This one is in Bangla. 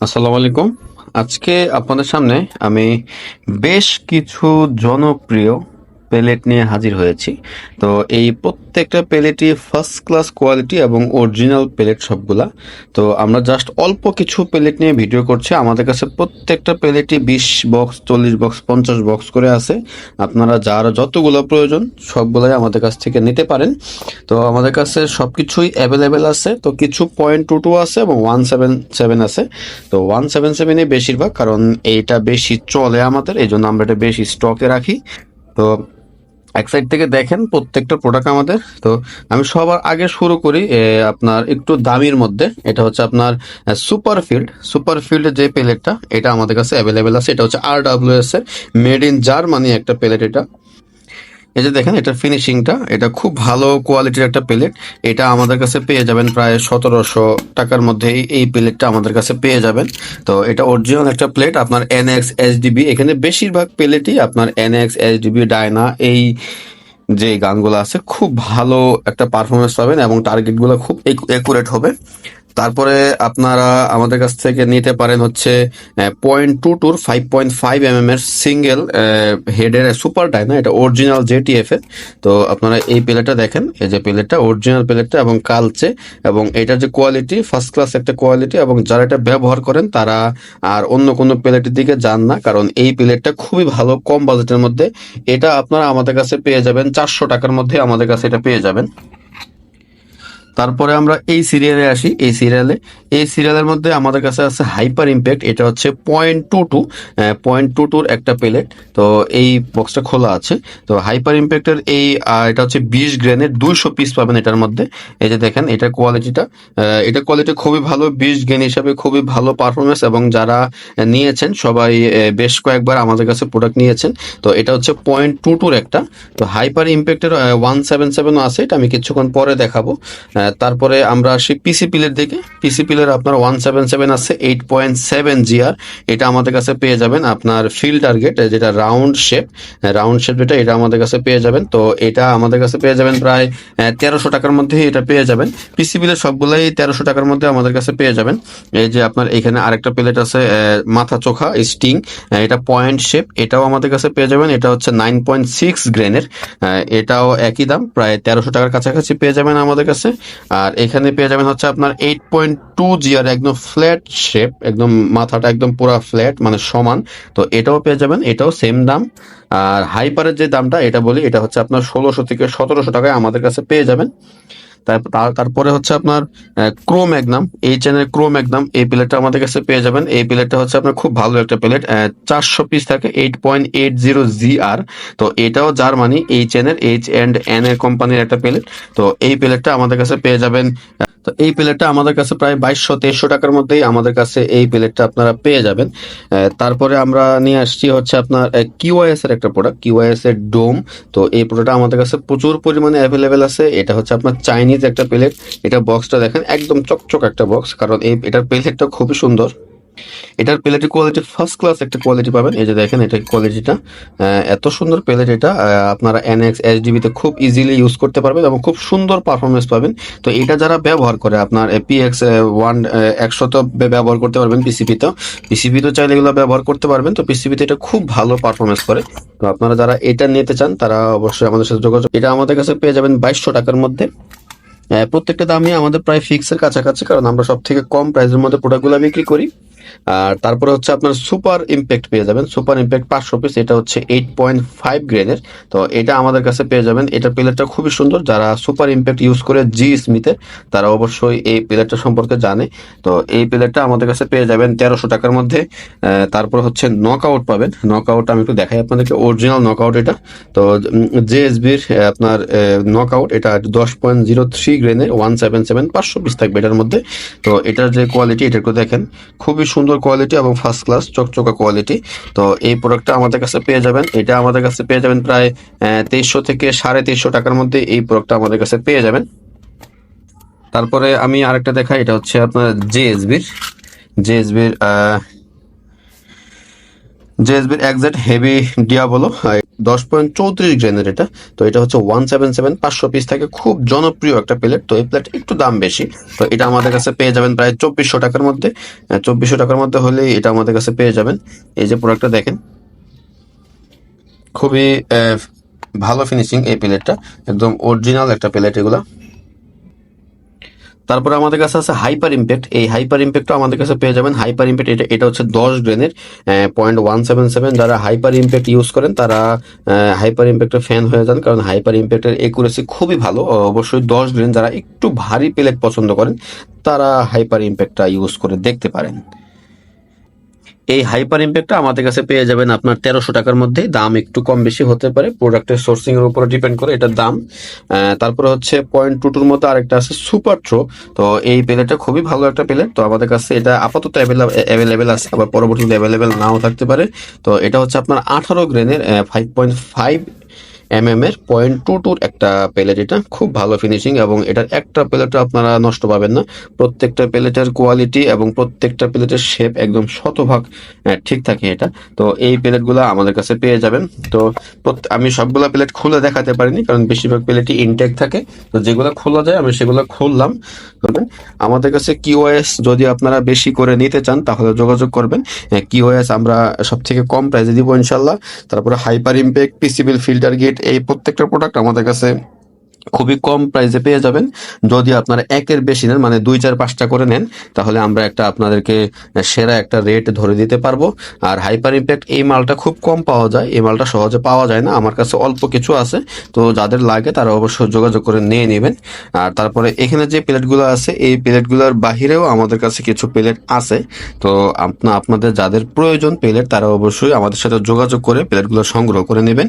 আসসালামু আলাইকুম। আজকে আপনাদের সামনে আমি বেশ কিছু জনপ্রিয় প্লেট নিয়ে হাজির হয়েছি। তো এই প্রত্যেকটা প্লেটই ফার্স্ট ক্লাস কোয়ালিটি এবং অরিজিনাল প্লেট সবগুলা। তো আমরা জাস্ট অল্প কিছু প্লেট নিয়ে ভিডিও করছি। আমাদের কাছে প্রত্যেকটা প্লেটই বিশ বক্স চল্লিশ বক্স পঞ্চাশ বক্স করে আছে। আপনারা যার যতগুলো প্রয়োজন সবগুলাই আমাদের কাছ থেকে নিতে পারেন। তো আমাদের কাছে সব কিছুই অ্যাভেলেবেল আছে। তো কিছু পয়েন্ট টু টু আছে এবং ওয়ান সেভেন সেভেন আছে। তো ওয়ান সেভেন সেভেনই বেশিরভাগ, কারণ এইটা বেশি চলে আমাদের এই জন্য আমরা এটা বেশি স্টকে রাখি। তো এক সাইড থেকে দেখেন প্রত্যেকটা প্রোডাক্ট আমাদের। তো আমি সবার আগে শুরু করি আপনার একটু দামির মধ্যে। এটা হচ্ছে আপনার সুপার ফিল্ড সুপার ফিল্ডের যে প্লেটটা এটা আমাদের কাছে অ্যাভেলেবেল আছে। এটা হচ্ছে আর ডাব্লিউ এস এর মেড ইন জার্মানি একটা প্লেট এটা। এই যে দেখেন, এটা ফিনিশিংটা এটা খুব ভালো কোয়ালিটির একটা প্লেট এটা আমাদের কাছে পেয়ে যাবেন প্রায় সতেরোশো টাকার মধ্যে এই- এই প্লেটটা আমাদের কাছে পেয়ে যাবেন। তো এটা অরিজিনাল একটা প্লেট আপনার এনএক্স এইচডিবি এখানে বেশিরভাগ প্লেটই আপনার এনএক্স এইচডিবি ডায়না এই যে গানগুলো আছে, খুব ভালো একটা পারফরমেন্স পাবেন এবং টার্গেটগুলো খুব একুরেট হবে। তারপরে আপনারা আমাদের কাছ থেকে নিতে পারেন হচ্ছে পয়েন্ট টু টুর five point five M M এর সিঙ্গেল হেডের সুপার ডাইনা এটা অরিজিনাল জেটিএফ এর। তো আপনারা এই প্লেটটা দেখেন, এই যে প্লেটটা অরিজিনাল প্লেটটা এবং কালচে, এবং এটার যে কোয়ালিটি ফার্স্ট ক্লাস একটা কোয়ালিটি এবং যারা এটা ব্যবহার করেন, তারা আর অন্য কোনো প্লেটের দিকে যান না, কারণ এই প্লেটটা খুবই ভালো, কম বাজেটের মধ্যে। এটা আপনারা আমাদের কাছে পেয়ে যাবেন, চারশো টাকার মধ্যে আমাদের কাছে এটা পেয়ে যাবেন। তারপরে আমরা এই সিরিয়ালে আসি, এই সিরিয়ালে এই সিরিয়ালের মধ্যে আমাদের কাছে আছে হাইপার ইম্প্যাক্ট এটা হচ্ছে point two two point two টুর একটা প্লেট তো এই বক্সটা খোলা আছে। তো হাইপার ইম্প্যাক্টের এই এটা হচ্ছে বিশ গ্রেনের দুইশো পিস পাবেন এটার মধ্যে। এই যে দেখেন এটার কোয়ালিটিটা এটা কোয়ালিটি খুবই ভালো, বিশ গ্রেন হিসাবে খুবই ভালো পারফরমেন্স এবং যারা নিয়েছেন, সবাই বেশ কয়েকবার আমাদের কাছে প্রোডাক্ট নিয়েছেন। তো এটা হচ্ছে পয়েন্ট টু টুর একটা। তো হাইপার ইম্প্যাক্টের ওয়ান সেভেন সেভেনও আছে, এটা আমি কিছুক্ষণ পরে দেখাবো। তারপরে আমরা আসি পিসি পিলের দিকে। পিসি পিলের আপনার ওয়ান সেভেন সেভেন আছে এইট পয়েন্ট সেভেন জিআর এটা আমাদের কাছে পেয়ে যাবেন আপনার ফিল্ড টার্গেট যেটা রাউন্ড শেপ রাউন্ড শেপ যেটা, এটা আমাদের কাছে পেয়ে যাবেন। তো এটা আমাদের কাছে পেয়ে যাবেন প্রায় তেরোশো টাকার মধ্যে এটা পেয়ে যাবেন। পিসি পিলের সবগুলাই তেরোশো টাকার মধ্যে আমাদের কাছে পেয়ে যাবেন। এই যে আপনার এখানে আরেকটা প্লেট আছে মাথা চোখা স্টিং এটা পয়েন্ট শেপ এটাও আমাদের কাছে পেয়ে যাবেন। এটা হচ্ছে নাইন পয়েন্ট সিক্স গ্রেনের এটাও একই দাম, প্রায় তেরোশো টাকার কাছাকাছি পেয়ে যাবেন আমাদের কাছে। আর এখানে পেয়ে যাবেন হচ্ছে আপনার এইট পয়েন্ট টু জিয়ার একদম ফ্ল্যাট শেপ একদম মাথাটা একদম পুরো ফ্ল্যাট মানে সমান। তো এটাও পেয়ে যাবেন, এটাও সেম দাম। আর হাইপারের যে দামটা, এটা বলি, এটা হচ্ছে আপনার ষোলোশো থেকে সতেরোশো টাকায় আমাদের কাছে পেয়ে যাবেন। তারপর হচ্ছে আপনার ক্রো ম্যাগনাম এই চ্যানেল ক্রো ম্যাগনাম এই প্লেটটা আমাদের কাছে পেয়ে যাবেন। এই প্লেটটা হচ্ছে আপনার খুব ভালো একটা প্লেট চারশো পিস থাকে eight point eight zero G R তো এটাও জার্মানি এন এর এইচ এন্ড এন এর কোম্পানির একটা প্লেট তো এই প্লেটটা আমাদের কাছে পেয়ে যাবেন তো এই প্লেটটা আমাদের কাছে প্রায় বাইশশো, তেইশশো টাকার মধ্যেই আমাদের কাছে এই প্লেটটা আপনারা পেয়ে যাবেন। তারপরে আমরা নিয়ে আসছি হচ্ছে আপনার কিউআইএস এর একটা প্রোডাক্ট কিউআইএস এর ডোম তো এই প্রোডাক্টটা আমাদের কাছে প্রচুর পরিমাণে অ্যাভেলেবেল আছে। এটা হচ্ছে আপনার চাইনিজ একটা প্লেট এটা বক্সটা দেখেন, একদম চকচক একটা বক্স কারণ এই, এটার প্লেটটা খুবই সুন্দর। এটার প্লেটের কোয়ালিটি ফার্স্ট ক্লাস একটা কোয়ালিটি পাবেন। এই যে দেখেন এটা কোয়ালিটিটা এত সুন্দর প্লেট এটা। আপনারা এনএক্স এইচডিবিতে খুব ইজিলি ইউজ করতে পারবেন এবং খুব সুন্দর পারফরমেন্স পাবেন। তো এটা যারা ব্যবহার করে, আপনার পিএক্স ওয়ান একশো তো ব্যবহার করতে পারবেন পিসিপিতেও পিসিপিতেও চাইলে এগুলো ব্যবহার করতে পারবেন। তো পিসিপিতে এটা খুব ভালো পারফরমেন্স করে। তো আপনারা যারা এটা নিতে চান, তারা অবশ্যই আমাদের সাথে যোগাযোগ এটা আমাদের কাছে পেয়ে যাবেন বাইশশো টাকার মধ্যে। প্রত্যেকটা দামই আমাদের প্রায় ফিক্সের কাছাকাছি, কারণ আমরা সব থেকে কম প্রাইসের মধ্যে প্রোডাক্টগুলো বিক্রি করি। আর তারপরে হচ্ছে আপনার সুপার ইম্প্যাক্ট পেয়ে যাবেন। সুপার ইম্প্যাক্ট পাঁচশো পিস এটা হচ্ছে এইট পয়েন্ট ফাইভ গ্রেডের তো এটা আমাদের কাছে পেয়ে যাবেন। এটা প্লেটটা খুবই সুন্দর। যারা সুপার ইম্প্যাক্ট ইউজ করে জি স্মিথের তারা অবশ্যই এই প্লেটটা সম্পর্কে জানে। তো এই প্লেটটা আমাদের কাছে পেয়ে যাবেন তেরোশো টাকার মধ্যে। তারপর হচ্ছে নক আউট পাবেন। নক আউট আমি একটু দেখাই আপনাদেরকে। অরিজিনাল নক আউট এটা। তো জেএসবির আপনার নক আউট এটা দশ পয়েন্ট জিরো থ্রি গ্রেনের ওয়ান সেভেন সেভেন পাঁচশো পিস থাকবে এটার মধ্যে। তো এটার যে কোয়ালিটি এটা একটু দেখেন। খুবই সুন্দর কোয়ালিটি এবং ফার্স্ট ক্লাস চকচকা কোয়ালিটি তো এই প্রোডাক্টটা আমাদের কাছে পেয়ে যাবেন। এটা আমাদের কাছে পেয়ে যাবেন প্রায় তেইশশো থেকে সাড়ে তেইশশো টাকার মধ্যে এই প্রোডাক্টটা আমাদের কাছে পেয়ে যাবেন। তারপরে আমি আরেকটা দেখাই, এটা হচ্ছে আপনার জেএসবির জেএসবির জেএসবির একজেট হেভি ডিয়াবলো দশ পয়েন্ট চৌত্রিশ গ্রেনের এটা। তো এটা হচ্ছে ওয়ান সেভেন সেভেন, পাঁচশো পিস থাকে, খুব জনপ্রিয় একটা প্লেট। তো এই প্লেট একটু দাম বেশি। তো এটা আমাদের কাছে পেয়ে যাবেন প্রায় চব্বিশশো টাকার মধ্যে। চব্বিশশো টাকার মধ্যে হলেই এটা আমাদের কাছে পেয়ে যাবেন। এই যে প্রোডাক্টটা দেখেন। খুবই ভালো ফিনিশিং এই প্লেটটা। একদম অরিজিনাল একটা প্লেট এগুলা। তারপরে আমাদের কাছে আছে হাইপার ইম্প্যাক্ট এই হাইপার ইম্প্যাক্টও আমাদের কাছে পেয়ে যাবেন। হাইপার ইম্প্যাক্ট এটা এটা হচ্ছে দশ গ্রেনের পয়েন্ট ওয়ান সেভেন সেভেন যারা হাইপার ইম্প্যাক্ট ইউজ করেন তারা হাইপার ইম্প্যাক্টের ফ্যান হয়ে যান। কারণ হাইপার ইম্প্যাক্টের একুরেসি খুবই ভালো। অবশ্যই দশ গ্রেন যারা একটু ভারী প্লেট পছন্দ করেন তারা হাইপার ইম্প্যাক্টটা ইউজ করে দেখতে পারেন। এই হাইপার ইম্প্যাক্টটা আমাদের কাছে পেয়ে যাবেন আপনার তেরোশো টাকার মধ্যে। দাম একটু কম বেশি হতে পারে। প্রোডাক্টের সোর্সিং এর উপরে ডিপেন্ড করে এটার দাম। তারপরে হচ্ছে পয়েন্ট টু টুর মধ্যে আরেকটা আছে সুপার ট্রো তো এই প্লেটটা খুবই ভালো একটা প্লেট। তো আমাদের কাছে এটা আপাতত অ্যাভেলেবেল আছে, আবার পরবর্তীতে অ্যাভেলেবেল নাও থাকতে পারে। তো এটা হচ্ছে আপনার আঠারো গ্রেনের ফাইভ পয়েন্ট ফাইভ এমএম এর পয়েন্ট টু টুর একটা প্লেট এটা খুব ভালো ফিনিশিং এবং এটার একটা প্লেটও আপনারা নষ্ট পাবেন না। প্রত্যেকটা প্লেটের কোয়ালিটি এবং প্রত্যেকটা প্লেটের শেপ একদম শতভাগ ঠিক থাকে এটা। তো এই প্লেটগুলো আমাদের কাছে পেয়ে যাবেন। তো আমি সবগুলা প্লেট খুলে দেখাতে পারিনি কারণ বেশিরভাগ প্লেটই ইনটেক থাকে। তো যেগুলো খোলা যায় আমি সেগুলো খুললাম। আমাদের কাছে কিওএস যদি আপনারা বেশি করে নিতে চান তাহলে যোগাযোগ করবেন। কিওএস আমরা সব থেকে কম প্রাইসে দিব ইনশাল্লাহ। তারপরে হাইপার ইম্প্যাক্ট পিসিবিল ফিল্টার গেট এই প্রত্যেকটা প্রোডাক্ট আমাদের কাছে খুবই কম প্রাইসে পেয়ে যাবেন। যদি আপনারা একের বেশি নেন মানে দুই, চার, পাঁচটা করে নেন, তাহলে আমরা একটা আপনাদেরকে সেরা একটা রেট ধরে দিতে পারব। আর হাইপার ইম্প্যাক্ট এই মালটা খুব কম পাওয়া যায়, এই মালটা সহজে পাওয়া যায় না। আমার কাছে অল্প কিছু আছে, তো যাদের লাগে তারা অবশ্যই যোগাযোগ করে নিয়ে নেবেন। আর তারপরে এখানে যে প্লেটগুলো আছে, এই প্লেটগুলোর বাহিরেও আমাদের কাছে কিছু প্লেট আছে। তো আপনা, আপনাদের যাদের প্রয়োজন প্লেট, তারা অবশ্যই আমাদের সাথে যোগাযোগ করে প্লেটগুলো সংগ্রহ করে নেবেন।